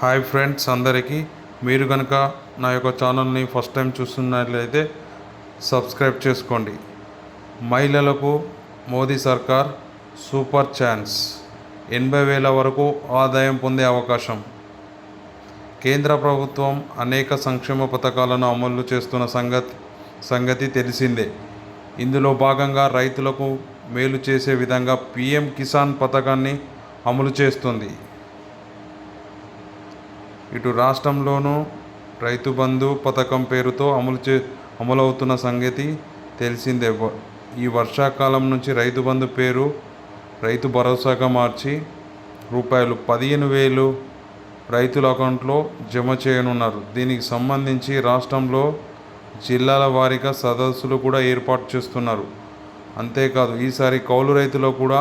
Hi friends అందరికీ. మీరు కనుక నా యొక్క ఛానల్ని ఫస్ట్ టైం చూస్తున్నట్లయితే సబ్స్క్రైబ్ చేసుకోండి. మహిళలకు మోదీ సర్కార్ సూపర్ ఛాన్స్. ఎనభై వేల వరకు ఆదాయం పొందే అవకాశం. కేంద్ర ప్రభుత్వం అనేక సంక్షేమ పథకాలను అమలు చేస్తున్న సంగతి సంగతి తెలిసిందే. ఇందులో భాగంగా రైతులకు మేలు చేసే విధంగా పీఎం కిసాన్ పథకాన్ని అమలు చేస్తుంది. ఇటు రాష్ట్రంలోనూ రైతు బంధు పథకం పేరుతో అమలు చే అమలవుతున్న సంగతి తెలిసిందే. ఈ వర్షాకాలం నుంచి రైతు బంధు పేరు రైతు భరోసాగా మార్చి రూపాయలు పదిహేను వేలు రైతుల అకౌంట్లో జమ చేయనున్నారు. దీనికి సంబంధించి రాష్ట్రంలో జిల్లాల వారీగా సదస్సులు కూడా ఏర్పాటు చేస్తున్నారు. అంతేకాదు ఈసారి కౌలు రైతులో కూడా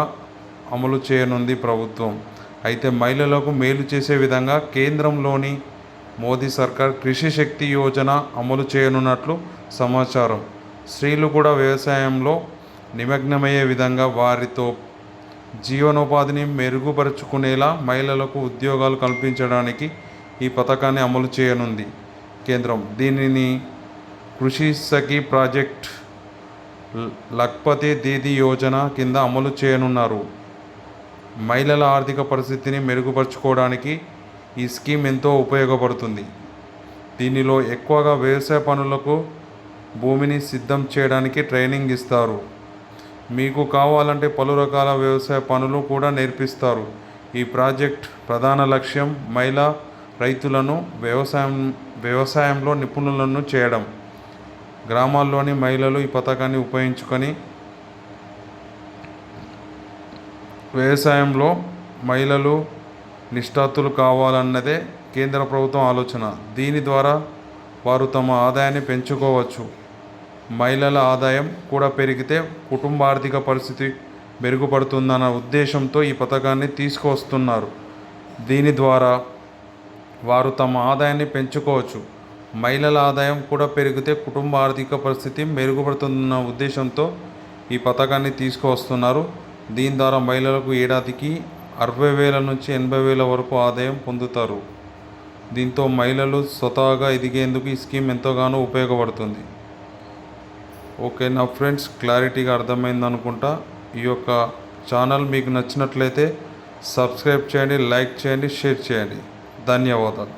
అమలు చేయనుంది ప్రభుత్వం. అయితే మహిళలకు మేలు చేసే విధంగా కేంద్రంలోని మోదీ సర్కార్ కృషి శక్తి యోజన అమలు చేయనున్నట్లు సమాచారం. స్త్రీలు కూడా వ్యవసాయంలో నిమగ్నమయ్యే విధంగా వారితో జీవనోపాధిని మెరుగుపరుచుకునేలా మహిళలకు ఉద్యోగాలు కల్పించడానికి ఈ పథకాన్ని అమలు చేయనుంది కేంద్రం. దీనిని కృషి సఖి ప్రాజెక్ట్ లక్పతి దీది దీదీ యోజన కింద అమలు చేయనున్నారు. మహిళల ఆర్థిక పరిస్థితిని మెరుగుపరుచుకోవడానికి ఈ స్కీమ్ ఎంతో ఉపయోగపడుతుంది. దీనిలో ఎక్కువగా వ్యవసాయ పనులకు భూమిని సిద్ధం చేయడానికి ట్రైనింగ్ ఇస్తారు. మీకు కావాలంటే పలు రకాల వ్యవసాయ పనులు కూడా నేర్పిస్తారు. ఈ ప్రాజెక్ట్ ప్రధాన లక్ష్యం మహిళా రైతులను వ్యవసాయం వ్యవసాయంలో నిపుణులను చేయడం. గ్రామాల్లోని మహిళలు ఈ పథకాన్ని ఉపయోగించుకొని వ్యవసాయంలో మహిళలు నిష్ణాతులు కావాలన్నదే కేంద్ర ప్రభుత్వం ఆలోచన. దీని ద్వారా వారు తమ ఆదాయాన్ని పెంచుకోవచ్చు. మహిళల ఆదాయం కూడా పెరిగితే కుటుంబ ఆర్థిక పరిస్థితి మెరుగుపడుతుందన్న ఉద్దేశంతో ఈ పథకాన్ని తీసుకువస్తున్నారు దీని ద్వారా వారు తమ ఆదాయాన్ని పెంచుకోవచ్చు. మహిళల ఆదాయం కూడా పెరిగితే కుటుంబ ఆర్థిక పరిస్థితి మెరుగుపడుతుందన్న ఉద్దేశంతో ఈ పథకాన్ని తీసుకువస్తున్నారు దీని ద్వారా మహిళలకు ఏడాదికి అరవై వేల నుంచి ఎనభై వేల వరకు ఆదాయం పొందుతారు. దీంతో మహిళలు స్వతహాగా ఎదిగేందుకు ఈ స్కీమ్ ఎంతగానో ఉపయోగపడుతుంది. ఓకే నా ఫ్రెండ్స్ క్లారిటీగా అర్థమైంది అనుకుంటా. ఈ యొక్క ఛానల్ మీకు నచ్చినట్లయితే సబ్స్క్రైబ్ చేయండి లైక్ చేయండి షేర్ చేయండి. ధన్యవాదాలు.